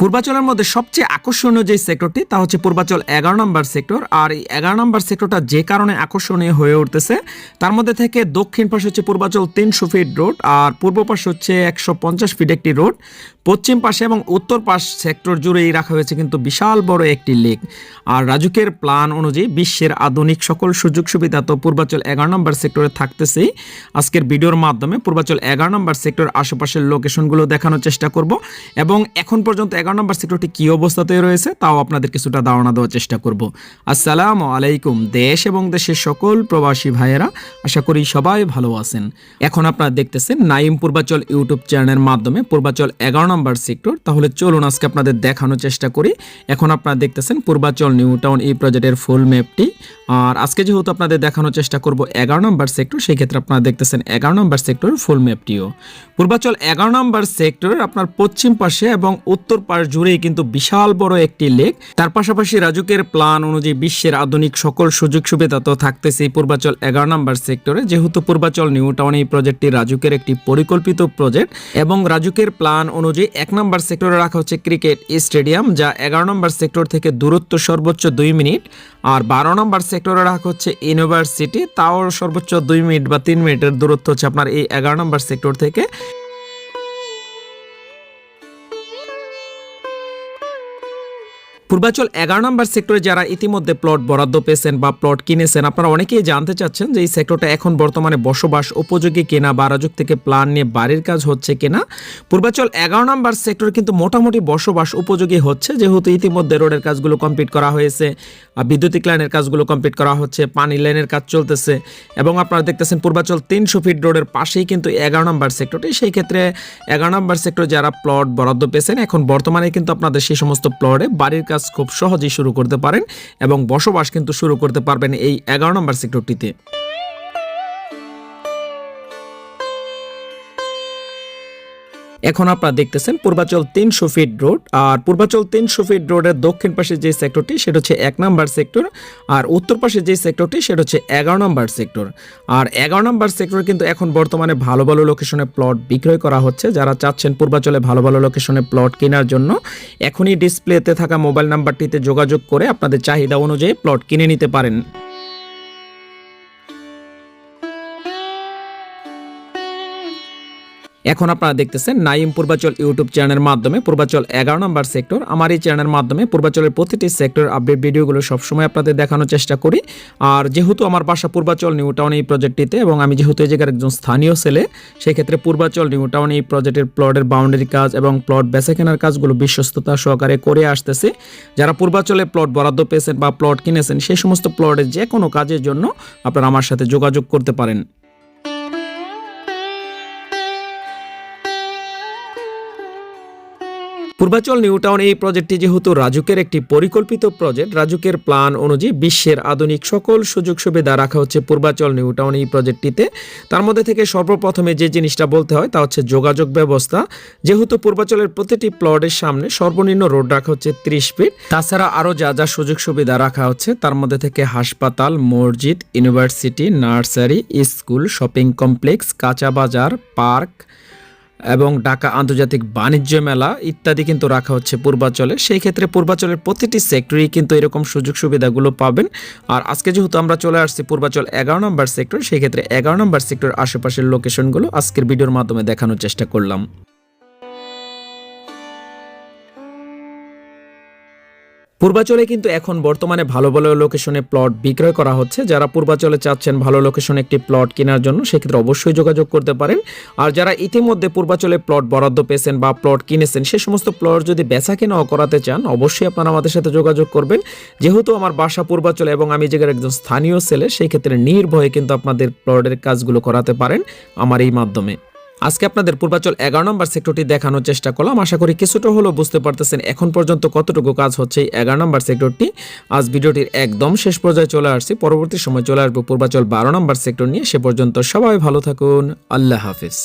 পূর্বাচলের মধ্যে সবচেয়ে আকর্ষণীয় যে সেক্টরটি, তা হচ্ছে পূর্বাচল এগারো নম্বর সেক্টর। আর এই এগারো নম্বর সেক্টরটা যে কারণে আকর্ষণীয় হয়ে উঠতেছে, তার মধ্যে থেকে দক্ষিণ পাশে হচ্ছে পূর্বাচল তিনশো ফিট রোড, আর পূর্ব পাশে হচ্ছে একশো পঞ্চাশ ফিট একটি রোড। পশ্চিম পাশে এবং উত্তর পাশ সেক্টর জুড়েই রাখা হয়েছে কিন্তু বিশাল বড় একটি লেক। আর রাজুকের প্ল্যান অনুযায়ী বিশ্বের আধুনিক সকল সুযোগ সুবিধা তো পূর্বাচল এগারো নম্বর সেক্টরে থাকতেছেই। আজকের ভিডিওর মাধ্যমে পূর্বাচল এগারো নম্বর সেক্টর আশেপাশের লোকেশনগুলো দেখানোর চেষ্টা করব। এবং এখন পর্যন্ত এগারো নম্বর সেক্টরটি কী অবস্থাতে রয়েছে তাও আপনাদের কিছুটা ধারণা দেওয়ার চেষ্টা করব। আসসালামু আলাইকুম দেশ এবং দেশের সকল প্রবাসী ভাইয়েরা, আশা করি সবাই ভালো আছেন। এখন আপনারা দেখতেছেন নাইম পূর্বাচল ইউটিউব চ্যানেলের মাধ্যমে পূর্বাচল এগারো নম্বর সেক্টর। তাহলে চলুন আজকে আপনাদের দেখানোর চেষ্টা করি। এখন আপনারা দেখতেছেন পূর্বাচল নিউ টাউন এই প্রজেক্টের ফুল ম্যাপটি আর আজকে যেহেতু আপনাদের দেখানোর চেষ্টা করব এগারো নম্বর সেক্টর, সেই ক্ষেত্রে আপনারা দেখতেছেন এগারো নম্বর সেক্টরের ফুল ম্যাপটিও পূর্বাচল এগারো নম্বর সেক্টরের আপনার পশ্চিম পাশে এবং উত্তর পাশ জুড়েই কিন্তু বিশাল বড় একটি লেক। তার পাশাপাশি রাজুকের প্ল্যান অনুযায়ী বিশ্বের আধুনিক সকল সুযোগ সুবিধা তো থাকতেছে পূর্বাচল এগারো নম্বর সেক্টরে। যেহেতু পূর্বাচল নিউ টাউন এই প্রজেক্টটি রাজুকের একটি পরিকল্পিত প্রজেক্ট এবং রাজুকের প্ল্যান অনুযায়ী এক নম্বর সেক্টরে রাখা হচ্ছে ক্রিকেট স্টেডিয়াম, যা এগারো নম্বর সেক্টর থেকে দূরত্ব সর্বোচ্চ দুই মিনিট আর বারো নম্বর সেক্টরে রাখা হচ্ছে ইউনিভার্সিটি তাও সর্বোচ্চ দুই মিনিট বা তিন মিনিটের দূরত্ব হচ্ছে আপনার এই এগারো নম্বর সেক্টর থেকে। পূর্বাচল এগারো নম্বর সেক্টরে যারা ইতিমধ্যে প্লট বরাদ্দ পেয়েছেন বা প্লট কিনেছেন, আপনারা অনেকেই জানতে চাচ্ছেন যে এই সেক্টরটা এখন বর্তমানে বসবাস উপযোগী কেনা বা রাজুক থেকে প্ল্যান নিয়ে বাড়ির কাজ হচ্ছে কিনা। পূর্বাচল এগারো নম্বর সেক্টর কিন্তু মোটামুটি বসবাস উপযোগী হচ্ছে, যেহেতু ইতিমধ্যে রোডের কাজগুলো কমপ্লিট করা হয়েছে বিদ্যুতিক লাইনের কাজগুলো কমপ্লিট করা হচ্ছে, পানি লাইনের কাজ চলতেছে, এবং আপনারা দেখতেছেন পূর্বাচল তিনশো ফিট রোডের পাশেই কিন্তু এগারো নম্বর সেক্টরটি। সেই ক্ষেত্রে এগারো নম্বর সেক্টর যারা প্লট বরাদ্দ পেয়েছেন, এখন বর্তমানে কিন্তু আপনাদের সেই সমস্ত প্লটে বাড়ির কাজ খুব সহজেই শুরু করতে পারেন এবং বসবাস কিন্তু শুরু করতে পারবেন এই এগারো নম্বর সেক্টরটিতে এখন আপনারা দেখতেছেন পূর্বাচল তিনশো ফিট রোড আর পূর্বাচল তিনশো ফিট রোডের দক্ষিণ পাশে যে সেক্টরটি সেটা হচ্ছে এক নম্বর সেক্টর আর উত্তর পাশে যে সেক্টরটি সেটা হচ্ছে এগারো নম্বর সেক্টর আর এগারো নম্বর সেক্টর কিন্তু এখন বর্তমানে ভালো ভালো লোকেশনে প্লট বিক্রয় করা হচ্ছে। যারা চাচ্ছেন পূর্বাচলে ভালো ভালো লোকেশনে প্লট কেনার জন্য, এখনই ডিসপ্লেতে থাকা মোবাইল নাম্বারটিতে যোগাযোগ করে আপনাদের চাহিদা অনুযায়ী প্লট কিনে নিতে পারেন। এখন আপনারা দেখতেছেন নাইম পূর্বাচল ইউটিউব চ্যানেলের মাধ্যমে পূর্বাচল এগারো নম্বর সেক্টর। আমার এই চ্যানেলের মাধ্যমে পূর্বাচলের প্রতিটি সেক্টর আপডেট ভিডিওগুলো সবসময় আপনাদের দেখানোর চেষ্টা করি। আর যেহেতু আমার বাসা পূর্বাচল নিউ টাউন এই প্রজেক্টটিতে এবং আমি যেহেতু এই জায়গার একজন স্থানীয় ছেলে, সেক্ষেত্রে পূর্বাচল নিউ টাউন এই প্রজেক্টের প্লটের বাউন্ডারি কাজ এবং প্লট বেচা কেনার কাজগুলো বিশ্বস্ততা সহকারে করে আসতেছে। যারা পূর্বাচলে প্লট বরাদ্দ পেয়েছেন বা প্লট কিনেছেন সেই সমস্ত প্লটের যে কোনো কাজের জন্য আপনারা আমার সাথে যোগাযোগ করতে পারেন। পূর্বাচল নিউ টাউন এই প্রজেক্টটি যেহেতু রাজুকের একটি পরিকল্পিত প্রজেক্ট, রাজুকের প্ল্যান অনুযায়ী বিশ্বের আধুনিক সকল সুযোগ সুবিধা রাখা হচ্ছে পূর্বাচল নিউ টাউন এই প্রজেক্টটিতে। তার মধ্যে থেকে সর্বপ্রথমে যে জিনিসটা বলতে হয় তা হচ্ছে যোগাযোগ ব্যবস্থা। যেহেতু পূর্বাচলের প্রতিটি প্লটের সামনে সর্বনিম্ন রোড রাখা হচ্ছে ত্রিশ ফিট, তাছাড়া আরও যা যা সুযোগ সুবিধা রাখা হচ্ছে তার মধ্যে থেকে হাসপাতাল, মসজিদ, university, nursery, school, shopping complex, কাঁচা বাজার, পার্ক এবং ঢাকা আন্তর্জাতিক বাণিজ্য মেলা ইত্যাদি কিন্তু রাখা হচ্ছে পূর্বাচলে। সেই ক্ষেত্রে পূর্বাচলের প্রতিটি সেক্টরই কিন্তু এরকম সুযোগ সুবিধাগুলো পাবেন। আর আজকে যেহেতু আমরা চলে আসছি পূর্বাচল এগারো নম্বর সেক্টর সেই ক্ষেত্রে এগারো নম্বর সেক্টর আশেপাশের লোকেশনগুলো আজকের ভিডিওর মাধ্যমে দেখানোর চেষ্টা করলাম। পূর্বাচলে কিন্তু এখন বর্তমানে ভালো ভালো লোকেশনে প্লট বিক্রয় করা হচ্ছে। যারা পূর্বাচলে চাচ্ছেন ভালো লোকেশনে একটি প্লট কেনার জন্য, সেক্ষেত্রে অবশ্যই যোগাযোগ করতে পারেন। আর যারা ইতিমধ্যে পূর্বাচলে প্লট বরাদ্দ পেয়েছেন বা প্লট কিনেছেন, সে সমস্ত প্লট যদি বেচা কেনাও করাতে চান, অবশ্যই আপনারা আমাদের সাথে যোগাযোগ করবেন। যেহেতু আমার বাসা পূর্বাচলে এবং আমি যেখানে একজন স্থানীয় ছেলে, সেই ক্ষেত্রে নির্ভয়ে কিন্তু আপনাদের প্লটের কাজগুলো করাতে পারেন আমার এই মাধ্যমে। আজকে আপনাদের পূর্বাচল এগারো নম্বর সেক্টরটি দেখানোর চেষ্টা করলাম। আশা করি কিছুটা হলেও বুঝতে পারতেছেন এখন পর্যন্ত কতটুকু কাজ হচ্ছে এই এগারো নম্বর সেক্টরটি আজ ভিডিওটির একদম শেষ পর্যায়ে চলে আসছি। পরবর্তী সময় চলে আসব পূর্বাচল বারো নম্বর সেক্টর নিয়ে। সে পর্যন্ত সবাই ভালো থাকুন। আল্লাহ হাফিজ।